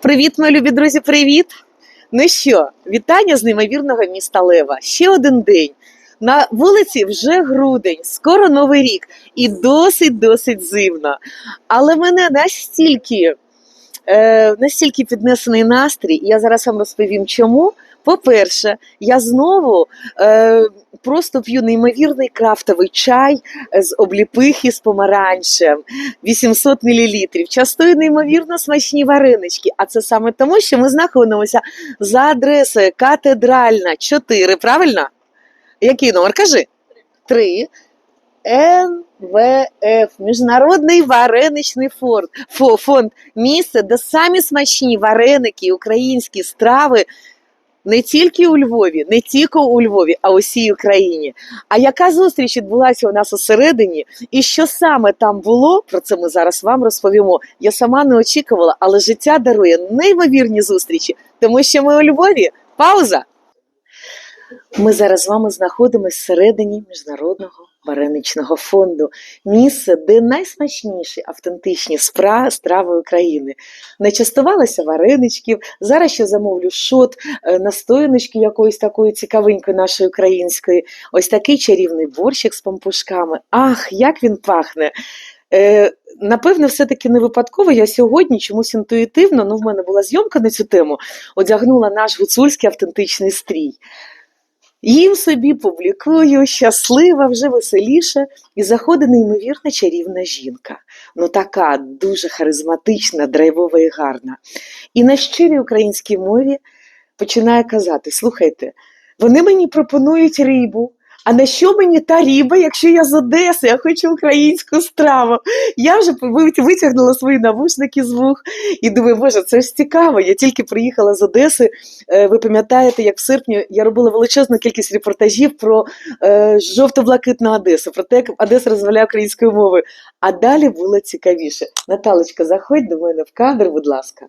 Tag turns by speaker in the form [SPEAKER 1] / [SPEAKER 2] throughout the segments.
[SPEAKER 1] Привіт, мої любі друзі, привіт! Ну що, вітання з неймовірного міста Лева. Ще один день. На вулиці вже грудень, скоро новий рік, і досить досить зимно. Але мене настільки, е, настільки піднесений настрій, і я зараз вам розповім, чому. По-перше, я знову е, просто п'ю неймовірний крафтовий чай з обліпихи з помаранчем. 800 мл. Частую неймовірно смачні варенички. А це саме тому, що ми знаходимося за адресою Катедральна 4, правильно? Який номер? Кажи. 3. НВФ Міжнародний вареничний фонд. Фо- фонд. Місце, де самі смачні вареники, українські страви. Не тільки у Львові, не тільки у Львові, а усій Україні. А яка зустріч відбулася у нас усередині, і що саме там було, про це ми зараз вам розповімо. Я сама не очікувала, але життя дарує неймовірні зустрічі, тому що ми у Львові. Пауза. Ми зараз з вами знаходимося всередині міжнародного вареничного фонду. Місце, де найсмачніші автентичні спра- страви України. Не частувалася вареничків. Зараз ще замовлю шот, е, настояночки якоїсь такої цікавенької нашої української. Ось такий чарівний борщик з пампушками. Ах, як він пахне! Е, напевне, все-таки не випадково. Я сьогодні чомусь інтуїтивно, ну в мене була зйомка на цю тему, одягнула наш гуцульський автентичний стрій. Їм собі публікую, щаслива, вже веселіше, і заходить неймовірна чарівна жінка. Ну така дуже харизматична, драйвова і гарна. І на щирій українській мові починає казати: слухайте, вони мені пропонують рибу. А на що мені та риба, якщо я з Одеси, я хочу українську страву? Я вже витягнула свої навушники з вух і думаю, боже, це ж цікаво. Я тільки приїхала з Одеси. Е, Ви пам'ятаєте, як в серпні я робила величезну кількість репортажів про е, жовто-блакитну Одесу, про те, як Одеса розваляє українською мовою. А далі було цікавіше. Наталочка, заходь до мене в кадр, будь ласка.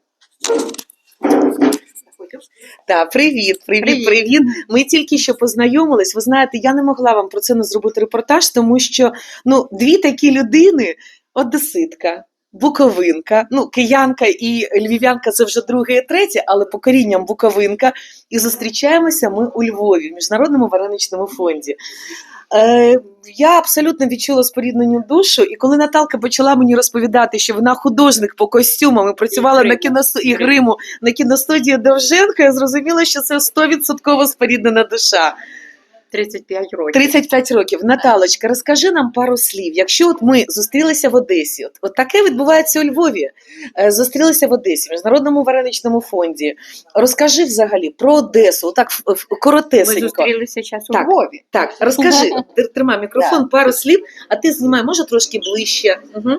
[SPEAKER 1] Так, привіт, привіт, привіт,
[SPEAKER 2] Привіт.
[SPEAKER 1] Ми тільки що познайомились. Ви знаєте, я не могла вам про це не зробити репортаж, тому що ну, дві такі людини: одеситка, буковинка, ну, киянка і львів'янка це вже друге і третє, але по корінням буковинка. І зустрічаємося ми у Львові, в міжнародному вареничному фонді. Е, я абсолютно відчула споріднену душу, і коли Наталка почала мені розповідати, що вона художник по костюмам і працювала
[SPEAKER 2] І
[SPEAKER 1] на кіносу і гриму на кіностудії Довженко, я зрозуміла, що це 100% споріднена душа.
[SPEAKER 2] 35 років.
[SPEAKER 1] 35 років. Наталочка, розкажи нам пару слів. Якщо от ми зустрілися в Одесі, от, от таке відбувається у Львові. Е, Зустрілися в Одесі, в міжнародному вареничному фонді. Розкажи взагалі про Одесу, отак в-
[SPEAKER 2] Ми зустрілися зараз у
[SPEAKER 1] Так.
[SPEAKER 2] Львові.
[SPEAKER 1] Так, розкажи, тримай мікрофон, пару слів, а ти знімай, може трошки ближче. Угу.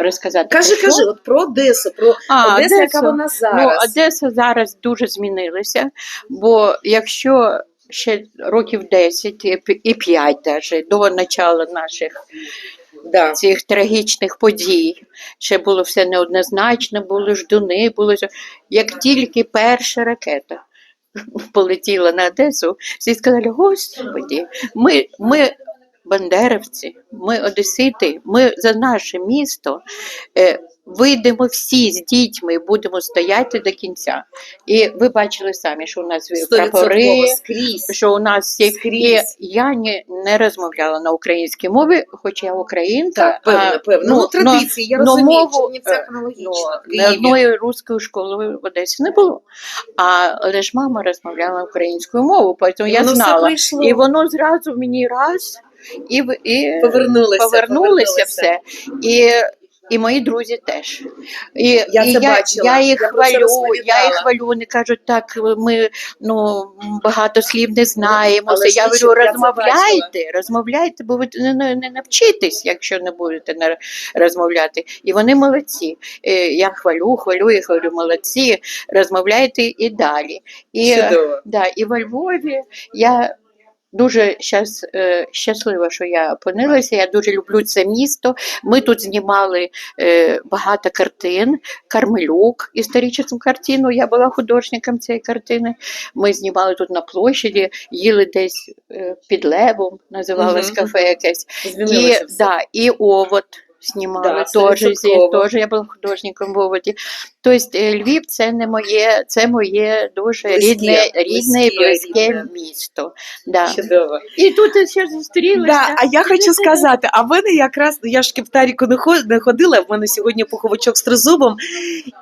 [SPEAKER 2] Розказати.
[SPEAKER 1] Кажи, кажи, от про Одесу, про
[SPEAKER 2] А,
[SPEAKER 1] Одесу, яка вона
[SPEAKER 2] Ну,
[SPEAKER 1] зараз.
[SPEAKER 2] Одеса зараз дуже змінилася, бо якщо ще років 10 і 5 даже, до початку наших
[SPEAKER 1] да.
[SPEAKER 2] цих трагічних подій, ще було все неоднозначно, були ждуни, було. Як тільки перша ракета полетіла на Одесу, всі сказали: Господи, ми, ми бандерівці, ми одесити, ми за наше місто. Е, Вийдемо всі з дітьми будемо стояти до кінця. І ви бачили самі, що у нас прапори,
[SPEAKER 1] скрізь.
[SPEAKER 2] що у нас всі. І
[SPEAKER 1] Скрізь.
[SPEAKER 2] я не, не розмовляла на українській мові, хоч я українка.
[SPEAKER 1] Так, певно, певно. Ну, традиції, я
[SPEAKER 2] но
[SPEAKER 1] розумію,
[SPEAKER 2] мову,
[SPEAKER 1] Чернівцях
[SPEAKER 2] е,
[SPEAKER 1] аналогічно.
[SPEAKER 2] Ну, ні одної руської школи в Одесі не було. А, але ж мама розмовляла українською мовою, тому я знала. І воно зразу мені раз і, і
[SPEAKER 1] Повернулося,
[SPEAKER 2] повернулося
[SPEAKER 1] повернулося.
[SPEAKER 2] все. І, і мої друзі теж. І,
[SPEAKER 1] Я
[SPEAKER 2] і
[SPEAKER 1] це
[SPEAKER 2] я,
[SPEAKER 1] бачила,
[SPEAKER 2] я їх
[SPEAKER 1] я
[SPEAKER 2] хвалю, я їх хвалю, вони кажуть, так, ми ну, багато слів не знаємо.
[SPEAKER 1] Але
[SPEAKER 2] я говорю,
[SPEAKER 1] я
[SPEAKER 2] розмовляйте, розмовляйте, бо ви не, не, не навчитесь, якщо не будете на- розмовляти. І вони молодці. Я хвалю, хвалю їх, говорю, молодці, розмовляйте і далі. І,
[SPEAKER 1] Чудово.
[SPEAKER 2] Да, і во Львові я дуже щас, е, щаслива, що я опинилася. Я дуже люблю це місто. Ми тут знімали е, багато картин. Кармелюк, історичну картину. Я була художником цієї картини. Ми знімали тут на площаді, їли десь е, під левом, називалось
[SPEAKER 1] угу.
[SPEAKER 2] кафе якесь. І, да, і овод. Снимала
[SPEAKER 1] Да,
[SPEAKER 2] тоже здесь, тоже я була художником в Оводі. Тобто е, Львів це не моє, це моє дуже
[SPEAKER 1] Близьке,
[SPEAKER 2] рідне, рідне і
[SPEAKER 1] близьке, рідне.
[SPEAKER 2] місто. Да.
[SPEAKER 1] Чудово.
[SPEAKER 2] І тут ще зустрілися.
[SPEAKER 1] Да, а я хочу сказати, а в мене якраз я ж в кептаріку не не ходила. В мене сьогодні пуховичок з тризубом.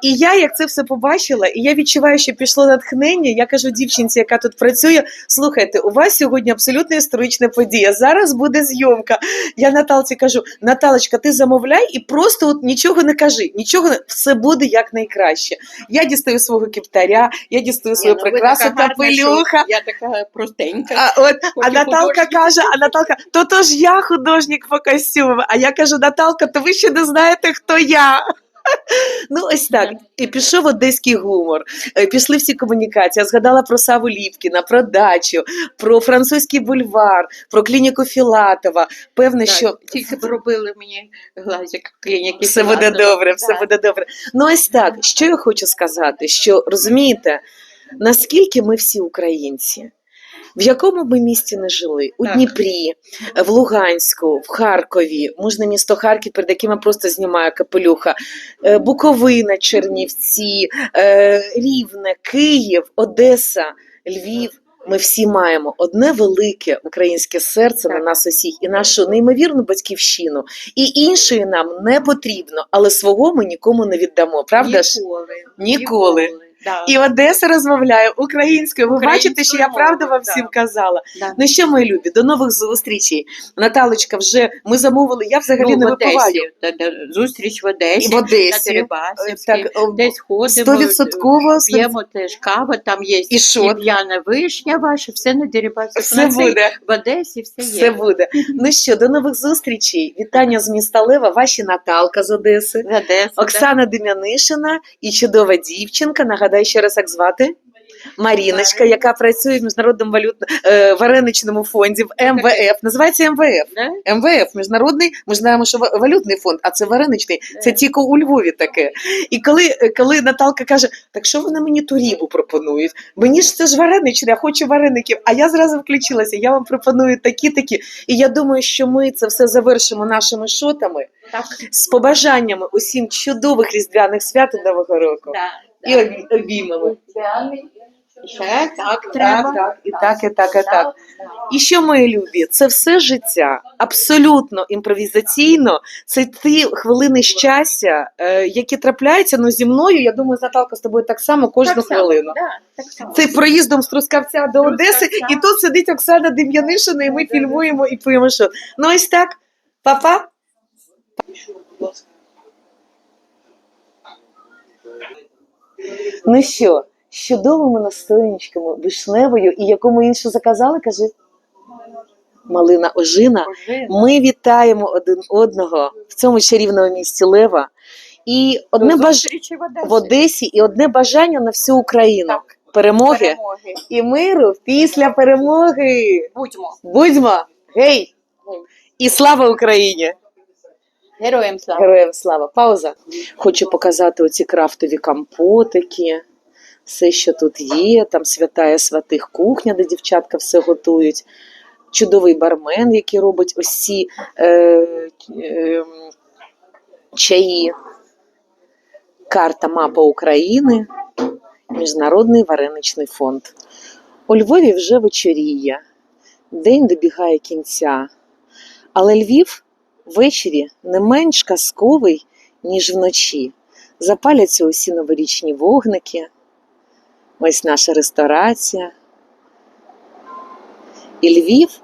[SPEAKER 1] І я як це все побачила, і я відчуваю, що пішло натхнення. Я кажу дівчинці, яка тут працює: слухайте, у вас сьогодні абсолютно історична подія. Зараз буде зйомка. Я Наталці кажу: Наталочка, ти замовляй і просто от нічого не кажи, нічого не все буде як найкраще. Я дістаю свого кептаря, я дістаю свою
[SPEAKER 2] ну така гарна,
[SPEAKER 1] капелюха.
[SPEAKER 2] Я така простенька.
[SPEAKER 1] А, от, а Наталка каже, а Наталка, то то ж я художник по костюмам. А я кажу, Наталка, то ви ще не знаєте, хто я. Ну, ось так. І пішов одеський гумор. Е, Пішли всі комунікації. Я згадала про Саву Ліпкіна, про дачу, про французький бульвар, про клініку Філатова. Певне,
[SPEAKER 2] Так,
[SPEAKER 1] що
[SPEAKER 2] Тільки б робили мені глазик клініки.
[SPEAKER 1] все буде добре, все
[SPEAKER 2] Да.
[SPEAKER 1] буде добре. Ну, ось так. Що я хочу сказати? Що розумієте, наскільки ми всі українці? В якому ми місті не жили? У
[SPEAKER 2] Так.
[SPEAKER 1] Дніпрі, в Луганську, в Харкові, можна місто Харків, перед яким я просто знімаю капелюха, е, Буковина, Чернівці, е, Рівне, Київ, Одеса, Львів. Ми всі маємо одне велике українське серце на нас усіх і нашу неймовірну батьківщину. І іншої нам не потрібно, але свого ми нікому не віддамо. Правда ж?
[SPEAKER 2] Ніколи.
[SPEAKER 1] Ніколи.
[SPEAKER 2] Да.
[SPEAKER 1] І Одеса розмовляє українською. Ви бачите, що я правда вам всім казала.
[SPEAKER 2] Да.
[SPEAKER 1] Ну що, мої любі, до нових зустрічей. Наталочка, вже ми замовили. Я взагалі
[SPEAKER 2] Ну,
[SPEAKER 1] не випиваю.
[SPEAKER 2] зустріч в Одесі,
[SPEAKER 1] І в Одесі.
[SPEAKER 2] на Дерибасівській,
[SPEAKER 1] Так,
[SPEAKER 2] десь ходимо,
[SPEAKER 1] стовідсотково
[SPEAKER 2] п'ємо теж кава, там є
[SPEAKER 1] І
[SPEAKER 2] п'яна вишня ваша, все на Дерибасівській.
[SPEAKER 1] все буде.
[SPEAKER 2] В Одесі все є.
[SPEAKER 1] Все буде. Ну що, до нових зустрічей. Вітання з міста Лева, ваші Наталка з Одеси,
[SPEAKER 2] В Одесі,
[SPEAKER 1] Оксана Дем'янишина і чудова дівчинка. Нагадай ще раз, як звати. Маріночка, яка працює в міжнародному валютно е, вареничному фонді в МВФ. Називається МВФ. МВФ, міжнародний, ми знаємо, що валютний фонд, а це вареничний. Це тільки у Львові таке. І коли, коли Наталка каже, так що вони мені ту рібу пропонують? Мені ж це ж вареничне, я хочу вареників. А я зразу включилася. Я вам пропоную такі такі. І я думаю, що ми це все завершимо нашими шотами
[SPEAKER 2] Так.
[SPEAKER 1] з побажаннями усім чудових різдвяних свят і Нового року.
[SPEAKER 2] Да.
[SPEAKER 1] І обі- обіймами.
[SPEAKER 2] Ще так
[SPEAKER 1] Так,
[SPEAKER 2] треба.
[SPEAKER 1] так, і так, і так, і так. І що, мої любі, це все життя абсолютно імпровізаційно. Це ті хвилини щастя, е, які трапляються ну, зі мною. Я думаю, Наталка з тобою так само кожну
[SPEAKER 2] Так само,
[SPEAKER 1] хвилину.
[SPEAKER 2] да, так само.
[SPEAKER 1] Це проїздом з Трускавця до Одеси, і тут сидить Оксана Дем'янишина, і ми фільмуємо і п'ємо що. Ну ось так, папа. Ну що, з чудовими настояночками, вишневою і яку ми іншу заказали, кажи. Малина ожина. Ми вітаємо один одного в цьому чарівному місті Лева. І одне баж...
[SPEAKER 2] в Одесі.
[SPEAKER 1] в Одесі, і одне бажання на всю Україну.
[SPEAKER 2] Так.
[SPEAKER 1] Перемоги
[SPEAKER 2] Перемоги.
[SPEAKER 1] і миру після перемоги.
[SPEAKER 2] Будьмо.
[SPEAKER 1] Будьмо! Гей! І слава Україні!
[SPEAKER 2] Героям слава.
[SPEAKER 1] Героям слава! Пауза. Хочу показати оці крафтові компотики, все, що тут є. Там святая святих кухня, де дівчатка все готують. Чудовий бармен, який робить ці е, е, чаї. Карта мапа України, Міжнародний вареничний фонд. У Львові вже вечоріє, день добігає кінця. Але Львів ввечері не менш казковий, ніж вночі. Запаляться усі новорічні вогники. Ось наша ресторація. І Львів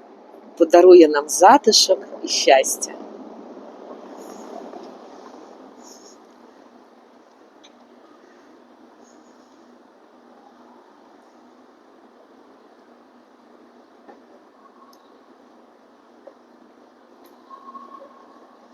[SPEAKER 1] подарує нам затишок і щастя.